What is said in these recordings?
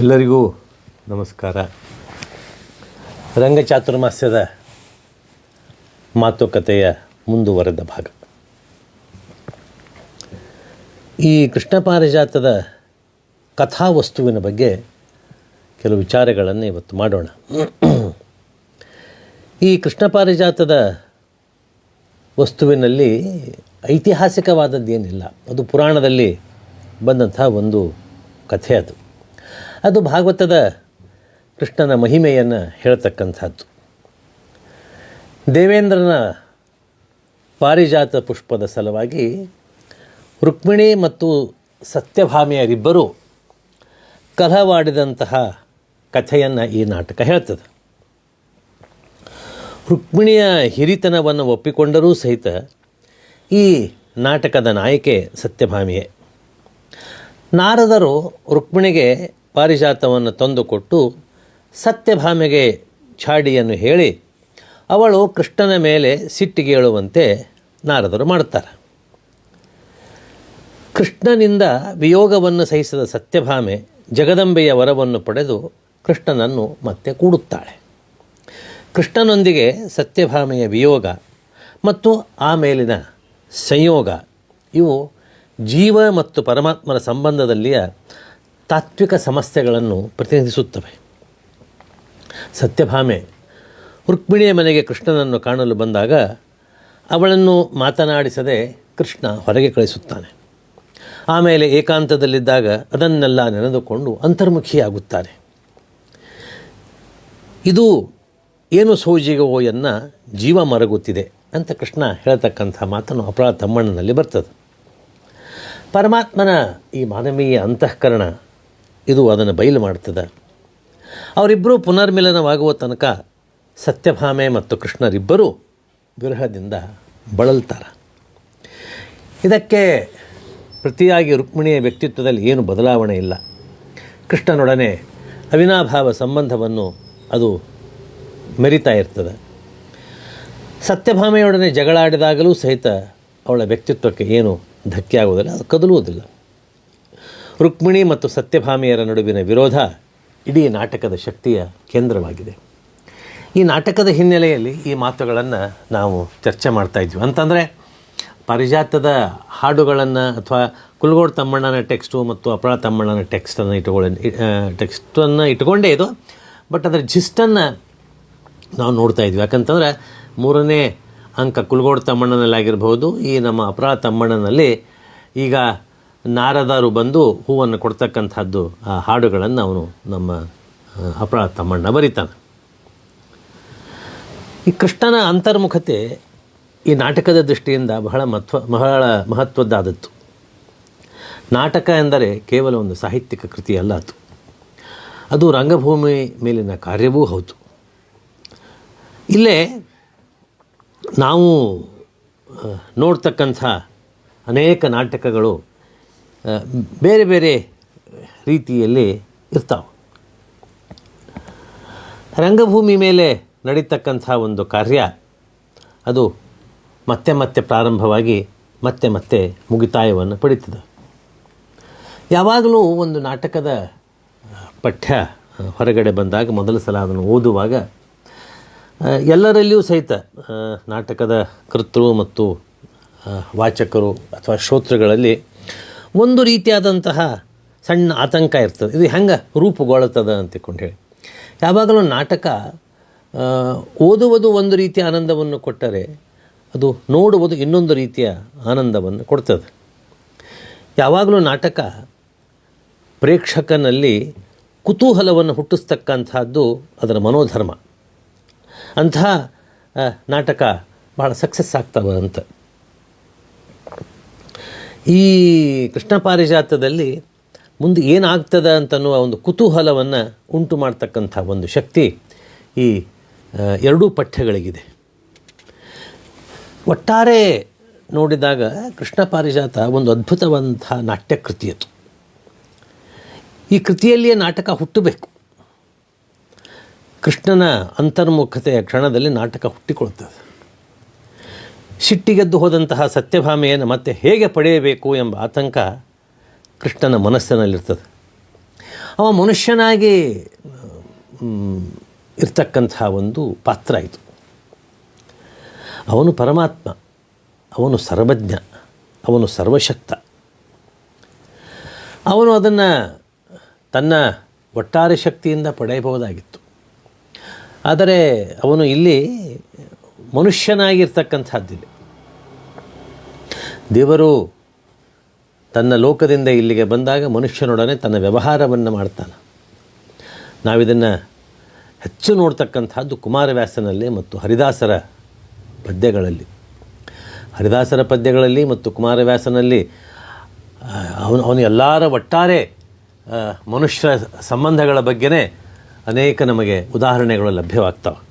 ಎಲ್ಲರಿಗೂ ನಮಸ್ಕಾರ. ರಂಗಚಾತುರ್ಮಾಸ್ಯದ ಮಾತುಕತೆಯ ಮುಂದುವರೆದ ಭಾಗ. ಈ ಕೃಷ್ಣ ಪಾರಿಜಾತದ ಕಥಾವಸ್ತುವಿನ ಬಗ್ಗೆ ಕೆಲವು ವಿಚಾರಗಳನ್ನು ಇವತ್ತು ಮಾಡೋಣ. ಈ ಕೃಷ್ಣ ಪಾರಿಜಾತದ ವಸ್ತುವಿನಲ್ಲಿ ಐತಿಹಾಸಿಕವಾದದ್ದೇನಿಲ್ಲ. ಅದು ಪುರಾಣದಲ್ಲಿ ಬಂದಂಥ ಒಂದು ಕಥೆ ಅದು. ಅದು ಭಾಗವತದ ಕೃಷ್ಣನ ಮಹಿಮೆಯನ್ನು ಹೇಳ್ತಕ್ಕಂಥದ್ದು. ದೇವೇಂದ್ರನ ಪಾರಿಜಾತ ಪುಷ್ಪದ ಸಲುವಾಗಿ ರುಕ್ಮಿಣಿ ಮತ್ತು ಸತ್ಯಭಾಮಿಯರಿಬ್ಬರು ಕಲಹವಾಡಿದಂತಹ ಕಥೆಯನ್ನು ಈ ನಾಟಕ ಹೇಳ್ತದೆ. ರುಕ್ಮಿಣಿಯ ಹಿರಿತನವನ್ನು ಒಪ್ಪಿಕೊಂಡರೂ ಸಹಿತ ಈ ನಾಟಕದ ನಾಯಕೆ ಸತ್ಯಭಾಮಿಯೇ. ನಾರದರು ರುಕ್ಮಿಣಿಗೆ ಪಾರಿಜಾತವನ್ನು ತಂದುಕೊಟ್ಟು ಸತ್ಯಭಾಮೆಗೆ ಛಾಡಿಯನ್ನು ಹೇಳಿ ಅವಳು ಕೃಷ್ಣನ ಮೇಲೆ ಸಿಟ್ಟಿಗೇಳುವಂತೆ ನಾರದರು ಮಾಡುತ್ತಾರೆ. ಕೃಷ್ಣನಿಂದ ವಿಯೋಗವನ್ನು ಸಹಿಸಿದ ಸತ್ಯಭಾಮೆ ಜಗದಂಬೆಯ ವರವನ್ನು ಪಡೆದು ಕೃಷ್ಣನನ್ನು ಮತ್ತೆ ಕೂಡುತ್ತಾಳೆ. ಕೃಷ್ಣನೊಂದಿಗೆ ಸತ್ಯಭಾಮೆಯ ವಿಯೋಗ ಮತ್ತು ಆಮೇಲಿನ ಸಂಯೋಗ ಇವು ಜೀವ ಮತ್ತು ಪರಮಾತ್ಮರ ಸಂಬಂಧದಲ್ಲಿಯ ತಾತ್ವಿಕ ಸಮಸ್ಯೆಗಳನ್ನು ಪ್ರತಿನಿಧಿಸುತ್ತವೆ. ಸತ್ಯಭಾಮೆ ರುಕ್ಮಿಣಿಯ ಮನೆಗೆ ಕೃಷ್ಣನನ್ನು ಕಾಣಲು ಬಂದಾಗ ಅವಳನ್ನು ಮಾತನಾಡಿಸದೆ ಕೃಷ್ಣ ಹೊರಗೆ ಕಳಿಸುತ್ತಾನೆ. ಆಮೇಲೆ ಏಕಾಂತದಲ್ಲಿದ್ದಾಗ ಅದನ್ನೆಲ್ಲ ನೆನೆದುಕೊಂಡು ಅಂತರ್ಮುಖಿಯಾಗುತ್ತಾನೆ ಇದು ಏನು ಸೋಜಿಗವೋ ಎನ್ನ ಜೀವ ಮರಗುತ್ತಿದೆ ಅಂತ ಕೃಷ್ಣ ಹೇಳತಕ್ಕಂಥ ಮಾತನ್ನು ಅಪರಾಧ ತಮ್ಮಣ್ಣನಲ್ಲಿ ಬರ್ತದೆ. ಪರಮಾತ್ಮನ ಈ ಮಾನವೀಯ ಅಂತಃಕರಣ ಇದು ಅದನ್ನು ಬಯಲು ಮಾಡ್ತದೆ. ಅವರಿಬ್ಬರೂ ಪುನರ್ಮಿಲನವಾಗುವ ತನಕ ಸತ್ಯಭಾಮೆ ಮತ್ತು ಕೃಷ್ಣರಿಬ್ಬರೂ ವಿರಹದಿಂದ ಬಳಲ್ತಾರೆ. ಇದಕ್ಕೆ ಪ್ರತಿಯಾಗಿ ರುಕ್ಮಿಣಿಯ ವ್ಯಕ್ತಿತ್ವದಲ್ಲಿ ಏನು ಬದಲಾವಣೆ ಇಲ್ಲ. ಕೃಷ್ಣನೊಡನೆ ಅವಿನಾಭಾವ ಸಂಬಂಧವನ್ನು ಅದು ಮೆರಿತಾ ಇರ್ತದೆ. ಸತ್ಯಭಾಮೆಯೊಡನೆ ಜಗಳಾಡಿದಾಗಲೂ ಸಹಿತ ಅವಳ ವ್ಯಕ್ತಿತ್ವಕ್ಕೆ ಏನು ಧಕ್ಕೆ ಆಗುವುದಿಲ್ಲ ಅದು ಕದಲುವುದಿಲ್ಲ. ರುಕ್ಮಿಣಿ ಮತ್ತು ಸತ್ಯಭಾಮಿಯರ ನಡುವಿನ ವಿರೋಧ ಇಡೀ ನಾಟಕದ ಶಕ್ತಿಯ ಕೇಂದ್ರವಾಗಿದೆ. ಈ ನಾಟಕದ ಹಿನ್ನೆಲೆಯಲ್ಲಿ ಈ ಮಾತುಗಳನ್ನು ನಾವು ಚರ್ಚೆ ಮಾಡ್ತಾ ಇದ್ವಿ. ಅಂತಂದರೆ, ಪಾರಿಜಾತದ ಹಾಡುಗಳನ್ನು ಅಥವಾ ಕುಲ್ಗೋಡ್ ತಮ್ಮಣ್ಣನ ಟೆಕ್ಸ್ಟು ಮತ್ತು ಅಪರ ತಮ್ಮಣ್ಣನ ಟೆಕ್ಸ್ಟನ್ನು ಇಟ್ಕೊಳ್ಳಿ ಟೆಕ್ಸ್ಟನ್ನು ಇಟ್ಕೊಂಡೇ ಇದು. ಬಟ್ ಅದರ ಜಿಸ್ಟನ್ನು ನಾವು ನೋಡ್ತಾ ಇದ್ವಿ. ಯಾಕಂತಂದರೆ, ಮೂರನೇ ಅಂಕ ಕುಲ್ಗೋಡ್ ತಮ್ಮಣ್ಣನಲ್ಲಾಗಿರ್ಬೋದು ಈ ನಮ್ಮ ಅಪರಾಧ ತಮ್ಮಣ್ಣನಲ್ಲಿ ಈಗ ನಾರದರು ಬಂದು ಹೂವನ್ನು ಕೊಡ್ತಕ್ಕಂಥದ್ದು, ಆ ಹಾಡುಗಳನ್ನು ಅವನು ನಮ್ಮ ಅಪರಾಧ ತಮ್ಮಣ್ಣ ಬರೀತಾನೆ. ಈ ಕೃಷ್ಣನ ಅಂತರ್ಮುಖತೆ ಈ ನಾಟಕದ ದೃಷ್ಟಿಯಿಂದ ಬಹಳ ಮಹತ್ವ ಬಹಳ ಮಹತ್ವದ್ದಾದದ್ದು. ನಾಟಕ ಎಂದರೆ ಕೇವಲ ಒಂದು ಸಾಹಿತ್ಯಿಕ ಕೃತಿ ಅಲ್ಲ ಅದು. ಅದು ರಂಗಭೂಮಿ ಮೇಲಿನ ಕಾರ್ಯವೂ ಹೌದು. ಇಲ್ಲೇ ನಾವು ನೋಡ್ತಕ್ಕಂಥ ಅನೇಕ ನಾಟಕಗಳು ಬೇರೆ ಬೇರೆ ರೀತಿಯಲ್ಲಿ ಇರ್ತಾವೆ. ರಂಗಭೂಮಿ ಮೇಲೆ ನಡೀತಕ್ಕಂಥ ಒಂದು ಕಾರ್ಯ, ಅದು ಮತ್ತೆ ಮತ್ತೆ ಪ್ರಾರಂಭವಾಗಿ ಮತ್ತೆ ಮತ್ತೆ ಮುಗಿತಾಯವನ್ನು ಪಡೀತದೆ. ಯಾವಾಗಲೂ ಒಂದು ನಾಟಕದ ಪಠ್ಯ ಹೊರಗಡೆ ಬಂದಾಗ ಮೊದಲ ಸಲ ಅದನ್ನು ಓದುವಾಗ ಎಲ್ಲರಲ್ಲಿಯೂ ಸಹಿತ ನಾಟಕದ ಕರ್ತೃ ಮತ್ತು ವಾಚಕರು ಅಥವಾ ಶ್ರೋತೃಗಳಲ್ಲಿ ಒಂದು ರೀತಿಯಾದಂತಹ ಸಣ್ಣ ಆತಂಕ ಇರ್ತದೆ. ಇದು ಹೆಂಗೆ ರೂಪುಗೊಳ್ಳುತ್ತದೆ ಅಂತಕೊಂಡು ಹೇಳಿ. ಯಾವಾಗಲೂ ನಾಟಕ ಓದುವುದು ಒಂದು ರೀತಿಯ ಆನಂದವನ್ನು ಕೊಟ್ಟರೆ ಅದು ನೋಡುವುದು ಇನ್ನೊಂದು ರೀತಿಯ ಆನಂದವನ್ನು ಕೊಡ್ತದೆ. ಯಾವಾಗಲೂ ನಾಟಕ ಪ್ರೇಕ್ಷಕನಲ್ಲಿ ಕುತೂಹಲವನ್ನು ಹುಟ್ಟಿಸ್ತಕ್ಕಂಥದ್ದು ಅದರ ಮನೋಧರ್ಮ. ಅಂತಹ ನಾಟಕ ಭಾಳ ಸಕ್ಸಸ್ ಆಗ್ತವೆ ಅಂತ. ಈ ಕೃಷ್ಣ ಪಾರಿಜಾತದಲ್ಲಿ ಮುಂದೆ ಏನಾಗ್ತದೆ ಅಂತನ್ನುವ ಒಂದು ಕುತೂಹಲವನ್ನು ಉಂಟು ಮಾಡ್ತಕ್ಕಂಥ ಒಂದು ಶಕ್ತಿ ಈ ಎರಡೂ ಪಠ್ಯಗಳಿಗಿದೆ. ಒಟ್ಟಾರೆ ನೋಡಿದಾಗ ಕೃಷ್ಣ ಪಾರಿಜಾತ ಒಂದು ಅದ್ಭುತವಂಥ ನಾಟ್ಯ ಕೃತಿಯದು ಈ ಕೃತಿಯಲ್ಲಿಯೇ ನಾಟಕ ಹುಟ್ಟಬೇಕು. ಕೃಷ್ಣನ ಅಂತರ್ಮುಖತೆಯ ಕ್ಷಣದಲ್ಲಿ ನಾಟಕ ಹುಟ್ಟಿಕೊಳ್ತದೆ ಸಿಟ್ಟಿಗೆದ್ದು ಹೋದಂತಹ ಸತ್ಯಭಾಮೆಯನ್ನು ಮತ್ತೆ ಹೇಗೆ ಪಡೆಯಬೇಕು ಎಂಬ ಆತಂಕ ಕೃಷ್ಣನ ಮನಸ್ಸಿನಲ್ಲಿರ್ತದೆ. ಅವ ಮನುಷ್ಯನಾಗಿ ಇರ್ತಕ್ಕಂತಹ ಒಂದು ಪಾತ್ರ ಇದು. ಅವನು ಪರಮಾತ್ಮ, ಅವನು ಸರ್ವಜ್ಞ, ಅವನು ಸರ್ವಶಕ್ತ. ಅವನು ಅದನ್ನು ತನ್ನ ಒಟ್ಟಾರೆ ಶಕ್ತಿಯಿಂದ ಪಡೆಯಬಹುದಾಗಿತ್ತು. ಆದರೆ ಅವನು ಇಲ್ಲಿ ಮನುಷ್ಯನಾಗಿರ್ತಕ್ಕಂಥದ್ದಿದೆ. ದೇವರು ತನ್ನ ಲೋಕದಿಂದ ಇಲ್ಲಿಗೆ ಬಂದಾಗ ಮನುಷ್ಯನೊಡನೆ ತನ್ನ ವ್ಯವಹಾರವನ್ನು ಮಾಡ್ತಾನೆ. ನಾವಿದನ್ನು ಹೆಚ್ಚು ನೋಡ್ತಕ್ಕಂಥದ್ದು ಕುಮಾರವ್ಯಾಸನಲ್ಲಿ ಮತ್ತು ಹರಿದಾಸರ ಪದ್ಯಗಳಲ್ಲಿ. ಹರಿದಾಸರ ಪದ್ಯಗಳಲ್ಲಿ ಮತ್ತು ಕುಮಾರವ್ಯಾಸನಲ್ಲಿ ಅವನು ಅವನು ಎಲ್ಲರ ಒಟ್ಟಾರೆ ಮನುಷ್ಯ ಸಂಬಂಧಗಳ ಬಗ್ಗೆನೇ ಅನೇಕ ನಮಗೆ ಉದಾಹರಣೆಗಳು ಲಭ್ಯವಾಗ್ತವೆ.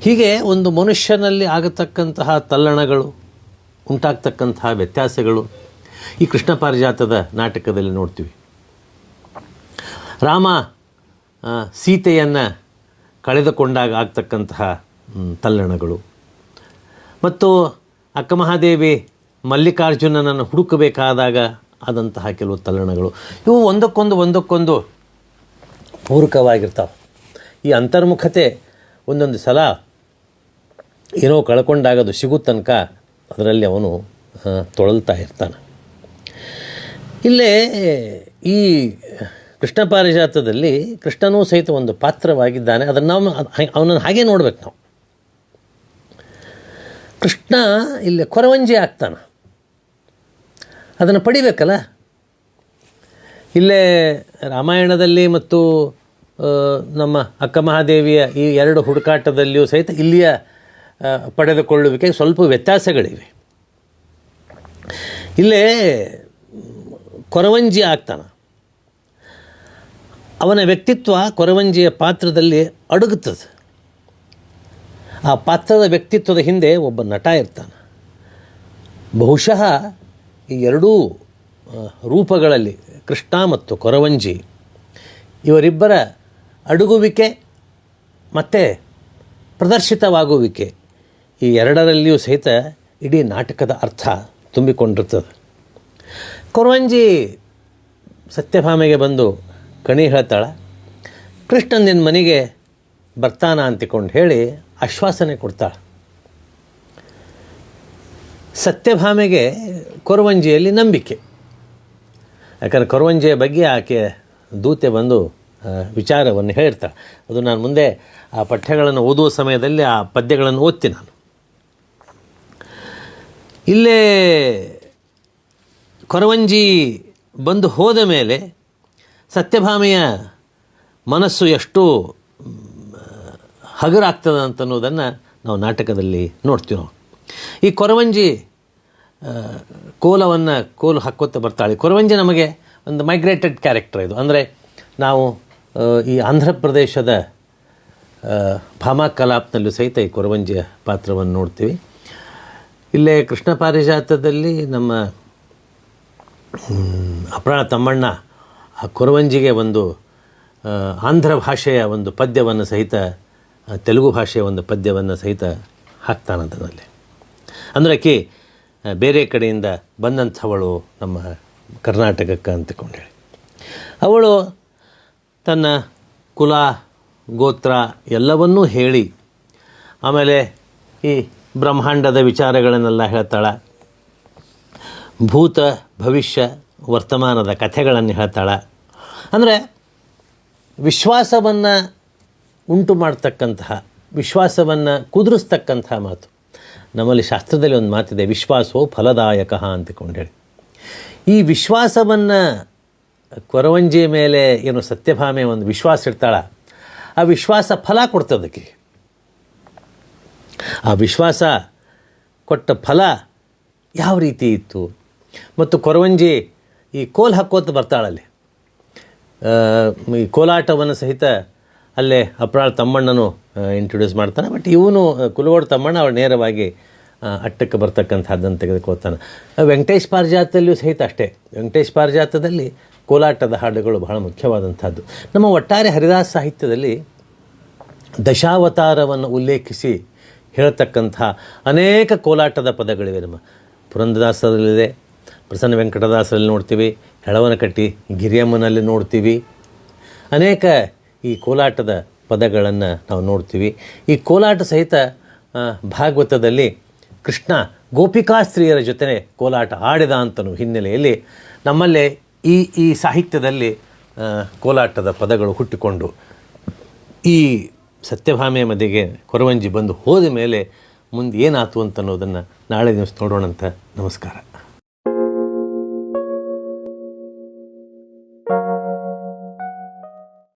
ಹೀಗೆ ಒಂದು ಮನುಷ್ಯನಲ್ಲಿ ಆಗತಕ್ಕಂತಹ ತಲ್ಲಣಗಳು ಉಂಟಾಗ್ತಕ್ಕಂತಹ ವ್ಯತ್ಯಾಸಗಳು ಈ ಕೃಷ್ಣ ಪಾರಿಜಾತದ ನಾಟಕದಲ್ಲಿ ನೋಡ್ತೀವಿ. ರಾಮ ಸೀತೆಯನ್ನು ಕಳೆದುಕೊಂಡಾಗ ಆಗ್ತಕ್ಕಂತಹ ತಲ್ಲಣಗಳು. ಮತ್ತು ಅಕ್ಕಮಹಾದೇವಿ ಮಲ್ಲಿಕಾರ್ಜುನನನ್ನು ಹುಡುಕಬೇಕಾದಾಗ ಆದಂತಹ ಕೆಲವು ತಲ್ಲಣಗಳು. ಇವು ಒಂದಕ್ಕೊಂದು ಒಂದಕ್ಕೊಂದು ಪೂರಕವಾಗಿರ್ತಾವೆ. ಈ ಅಂತರ್ಮುಖತೆ ಒಂದೊಂದು ಸಲ ಏನೋ ಕಳ್ಕೊಂಡಾಗ ಅದು ಸಿಗೋ ತನಕ ಅದರಲ್ಲಿ ಅವನು ತೊಳಲ್ತಾ ಇರ್ತಾನೆ. ಇಲ್ಲೇ ಈ ಕೃಷ್ಣ ಪಾರಿಜಾತದಲ್ಲಿ ಕೃಷ್ಣನೂ ಸಹಿತ ಒಂದು ಪಾತ್ರವಾಗಿದ್ದಾನೆ. ಅದನ್ನು ನಾವು ಅವನನ್ನು ಹಾಗೆ ನೋಡ್ಬೇಕು ನಾವು. ಕೃಷ್ಣ ಇಲ್ಲಿ ಕೊರವಂಜಿ ಆಗ್ತಾನೆ. ಅದನ್ನು ಪಡಿಬೇಕಲ್ಲ? ಇಲ್ಲೇ ರಾಮಾಯಣದಲ್ಲಿ ಮತ್ತು ನಮ್ಮ ಅಕ್ಕ ಮಹಾದೇವಿಯ ಈ ಎರಡು ಹುಡುಕಾಟದಲ್ಲಿಯೂ ಸಹಿತ ಇಲ್ಲಿಯ ಪಡೆದುಕೊಳ್ಳುವಿಕೆ ಸ್ವಲ್ಪ ವ್ಯತ್ಯಾಸಗಳಿವೆ. ಇಲ್ಲೇ ಕೊರವಂಜಿ ಆಗ್ತಾನೆ. ಅವನ ವ್ಯಕ್ತಿತ್ವ ಕೊರವಂಜಿಯ ಪಾತ್ರದಲ್ಲಿ ಅಡಗುತ್ತದೆ. ಆ ಪಾತ್ರದ ವ್ಯಕ್ತಿತ್ವದ ಹಿಂದೆ ಒಬ್ಬ ನಟ ಇರ್ತಾನೆ. ಬಹುಶಃ ಈ ಎರಡೂ ರೂಪಗಳಲ್ಲಿ ಕೃಷ್ಣ ಮತ್ತು ಕೊರವಂಜಿ ಇವರಿಬ್ಬರ ಅಡುಗುವಿಕೆ ಮತ್ತು ಪ್ರದರ್ಶಿತವಾಗುವಿಕೆ ಈ ಎರಡರಲ್ಲಿಯೂ ಸಹಿತ ಇಡೀ ನಾಟಕದ ಅರ್ಥ ತುಂಬಿಕೊಂಡಿರ್ತದೆ. ಕೊರವಂಜಿ ಸತ್ಯಭಾಮೆಗೆ ಬಂದು ಕಣಿ ಹೇಳ್ತಾಳೆ ಕೃಷ್ಣ ನಿನ್ನ ಮನೆಗೆ ಬರ್ತಾನ? ಅಂತಿಕೊಂಡು ಹೇಳಿ ಆಶ್ವಾಸನೆ ಕೊಡ್ತಾಳೆ. ಸತ್ಯಭಾಮೆಗೆ ಕೊರವಂಜಿಯಲ್ಲಿ ನಂಬಿಕೆ. ಯಾಕಂದರೆ ಕೊರವಂಜಿಯ ಬಗ್ಗೆ ಆಕೆ ದೂತೆ ಬಂದು ವಿಚಾರವನ್ನು ಹೇಳಿರ್ತಾಳೆ ಅದು ನಾನು ಮುಂದೆ ಆ ಪಠ್ಯಗಳನ್ನು ಓದುವ ಸಮಯದಲ್ಲಿ ಆ ಪದ್ಯಗಳನ್ನು ಓದ್ತೀನಿ ನಾನು. ಇಲ್ಲೇ ಕೊರವಂಜಿ ಬಂದು ಹೋದ ಮೇಲೆ ಸತ್ಯಭಾಮೆಯ ಮನಸ್ಸು ಎಷ್ಟು, ಹಗುರಾಗ್ತದೆ ಅಂತನ್ನೋದನ್ನು ನಾವು ನಾಟಕದಲ್ಲಿ ನೋಡ್ತೀವಿ ನಾವು. ಈ ಕೊರವಂಜಿ ಕೋಲವನ್ನು ಕೋಲು ಹಾಕ್ಕೋತ ಬರ್ತಾಳೆ. ಕೊರವಂಜಿ ನಮಗೆ ಒಂದು ಮೈಗ್ರೇಟೆಡ್ ಕ್ಯಾರೆಕ್ಟರ್ ಇದು. ಅಂದರೆ ನಾವು ಈ ಆಂಧ್ರ ಪ್ರದೇಶದ ಭಾಮಾ ಕಲಾಪ್ನಲ್ಲೂ ಸಹಿತ ಈ ಕೊರವಂಜಿಯ ಪಾತ್ರವನ್ನು ನೋಡ್ತೀವಿ. ಇಲ್ಲೇ ಕೃಷ್ಣ ಪಾರಿಜಾತದಲ್ಲಿ ನಮ್ಮ ಅಪ್ರಾಣ ತಮ್ಮಣ್ಣ, ಆ ಕೊರವಂಜಿಗೆ ಒಂದು ಆಂಧ್ರ ಭಾಷೆಯ ಒಂದು ಪದ್ಯವನ್ನು ಸಹಿತ ತೆಲುಗು ಭಾಷೆಯ ಒಂದು ಪದ್ಯವನ್ನು ಸಹಿತ ಹಾಕ್ತಾನೆ ಅದರಲ್ಲಿ ಅಂದರೆ ಆಕಿ ಬೇರೆ ಕಡೆಯಿಂದ ಬಂದಂಥವಳು ನಮ್ಮ ಕರ್ನಾಟಕಕ್ಕೆ ಅಂತಕೊಂಡೇಳಿ. ಅವಳು ತನ್ನ ಕುಲ, ಗೋತ್ರ ಎಲ್ಲವನ್ನೂ ಹೇಳಿ, ಆಮೇಲೆ ಈ ಬ್ರಹ್ಮಾಂಡದ ವಿಚಾರಗಳನ್ನೆಲ್ಲ ಹೇಳ್ತಾಳೆ. ಭೂತ, ಭವಿಷ್ಯ, ವರ್ತಮಾನದ ಕಥೆಗಳನ್ನು ಹೇಳ್ತಾಳೆ. ಅಂದರೆ ವಿಶ್ವಾಸವನ್ನು ಉಂಟು ಮಾಡ್ತಕ್ಕಂತಹ, ವಿಶ್ವಾಸವನ್ನು ಕುದುರಿಸ್ತಕ್ಕಂತಹ ಮಾತು. ನಮ್ಮಲ್ಲಿ ಶಾಸ್ತ್ರದಲ್ಲಿ ಒಂದು ಮಾತಿದೆ ವಿಶ್ವಾಸವು ಫಲದಾಯಕ ಅಂತಕೊಂಡೇಳಿ ಈ ವಿಶ್ವಾಸವನ್ನು ಕೊರವಂಜಿ ಮೇಲೆ ಏನು ಸತ್ಯಭಾಮೆ ಒಂದು ವಿಶ್ವಾಸ ಇರ್ತಾಳ ಆ ವಿಶ್ವಾಸ ಫಲ ಕೊಡ್ತದಕ್ಕೆ? ಆ ವಿಶ್ವಾಸ ಕೊಟ್ಟ ಫಲ ಯಾವ ರೀತಿ ಇತ್ತು? ಮತ್ತು ಕೊರವಂಜಿ ಈ ಕೋಲ್ ಹಾಕೋತ ಬರ್ತಾಳಲ್ಲಿ. ಈ ಕೋಲಾಟವನ್ನು ಸಹಿತ ಅಲ್ಲೇ ಅಪ್ರಾಳ್ ತಮ್ಮಣ್ಣನು ಇಂಟ್ರೊಡ್ಯೂಸ್ ಮಾಡ್ತಾನೆ. ಬಟ್ ಇವನು ಕುಲಗೋಡು ತಮ್ಮಣ್ಣ ಅವಳು ನೇರವಾಗಿ ಅಟ್ಟಕ್ಕೆ ಬರ್ತಕ್ಕಂಥದ್ದನ್ನು ತೆಗೆದುಕೊಳ್ತಾನೆ. ವೆಂಕಟೇಶ್ ಪಾರಿಜಾತದಲ್ಲಿಯೂ ಸಹಿತ ಅಷ್ಟೇ. ವೆಂಕಟೇಶ್ ಪಾರಿಜಾತದಲ್ಲಿ ಕೋಲಾಟದ ಹಾಡುಗಳು ಬಹಳ ಮುಖ್ಯವಾದಂಥದ್ದು. ನಮ್ಮ ಒಟ್ಟಾರೆ ಹರಿದಾಸ ಸಾಹಿತ್ಯದಲ್ಲಿ ದಶಾವತಾರವನ್ನು ಉಲ್ಲೇಖಿಸಿ ಹೇಳ್ತಕ್ಕಂಥ ಅನೇಕ ಕೋಲಾಟದ ಪದಗಳಿವೆ ನಮ್ಮ ಪುರಂದದಾಸರಲ್ಲಿದೆ ಪ್ರಸನ್ನ ವೆಂಕಟದಾಸರಲ್ಲಿ ನೋಡ್ತೀವಿ, ಹೆಳವನಕಟ್ಟಿ ಗಿರಿಯಮ್ಮನಲ್ಲಿ ನೋಡ್ತೀವಿ. ಅನೇಕ ಈ ಕೋಲಾಟದ ಪದಗಳನ್ನು ನಾವು ನೋಡ್ತೀವಿ. ಈ ಕೋಲಾಟ ಸಹಿತ ಭಾಗವತದಲ್ಲಿ ಕೃಷ್ಣ ಗೋಪಿಕಾಸ್ತ್ರೀಯರ ಜೊತೆ ಕೋಲಾಟ ಆಡಿದ ಅಂತನೂ ಹಿನ್ನೆಲೆಯಲ್ಲಿ ನಮ್ಮಲ್ಲೇ ಈ ಈ ಸಾಹಿತ್ಯದಲ್ಲಿ ಕೋಲಾಟದ ಪದಗಳು ಹುಟ್ಟಿಕೊಂಡು ಈ ಸತ್ಯಭಾಮೆಯ ಮದಿಗೆ ಕೊರವಂಜಿ ಬಂದು ಹೋದ ಮೇಲೆ ಮುಂದೆ ಏನಾಯ್ತು ಅಂತ ಅನ್ನೋದನ್ನು ನಾಳೆ ದಿವಸ ನೋಡೋಣ ಅಂತ ನಮಸ್ಕಾರ.